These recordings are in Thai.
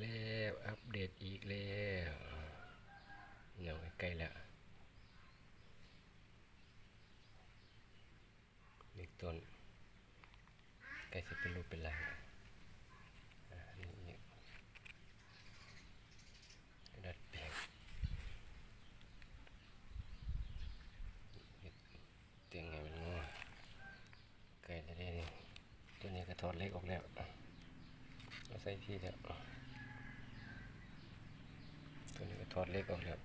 แล้ว อัปเดตอีกแล้วเงยใกล้แล้วเด็กต้นใกล้จะเป็นรูปเป็นลายกระดัดเปียเตียงไงมันงอใกล้จะได้ตัวนี้ก็ถอดเล็กออกแล้วมาใส่ที่แล้ว ถอดเล็กออกแล้ว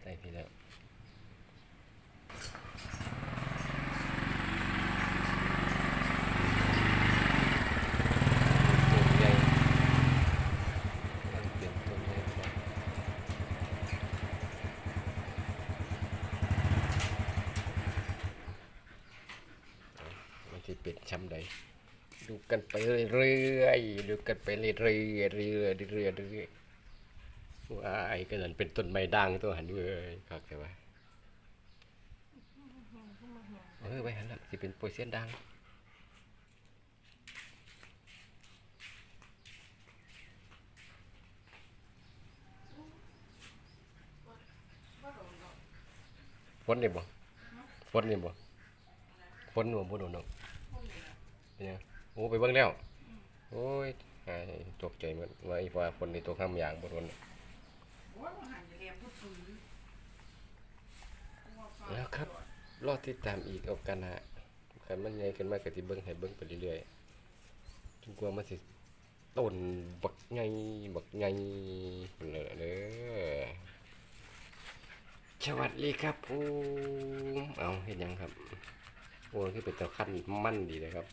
ใส่ที่แล้วต้นใหญ่มันเป็นต้นใหญ่ครับเอามันจะเป็นช้ำใดดูกันไปเรื่อยๆดูกันไปเรื่อยๆเรื่อยๆเรื่อยๆเรื่อยๆ ว้ายก็นั่นเป็นต้นไม้ด่างตัวหันด้ยครับแต่ว่าเออไปหันละสิเป็นโปรเซียนด่างฝนนี่บ่ฝนนี่บ่ฝนบ่บ่โดนดอกเป็นหยังโอ้ไปเบิ่งแล้ว โอ้ยหายตกใจหมดว่าอีว่าฝนนี่ตกห้ามอย่างบ่โดน แล้วครับ รอติดตามอีกเอากันนะคันมันใหญ่ขึ้นมาก็สิเบิ่งให้เบิ่งไปเรื่อยๆจนกว่ามันสิต้นบักใหญ่บักใหญ่พุ่นเลยเด้อสวัสดีครับผมเอาเฮ็ดหยังครับโอ้คือเป็นตะขั้นมั่นดีเลยครับ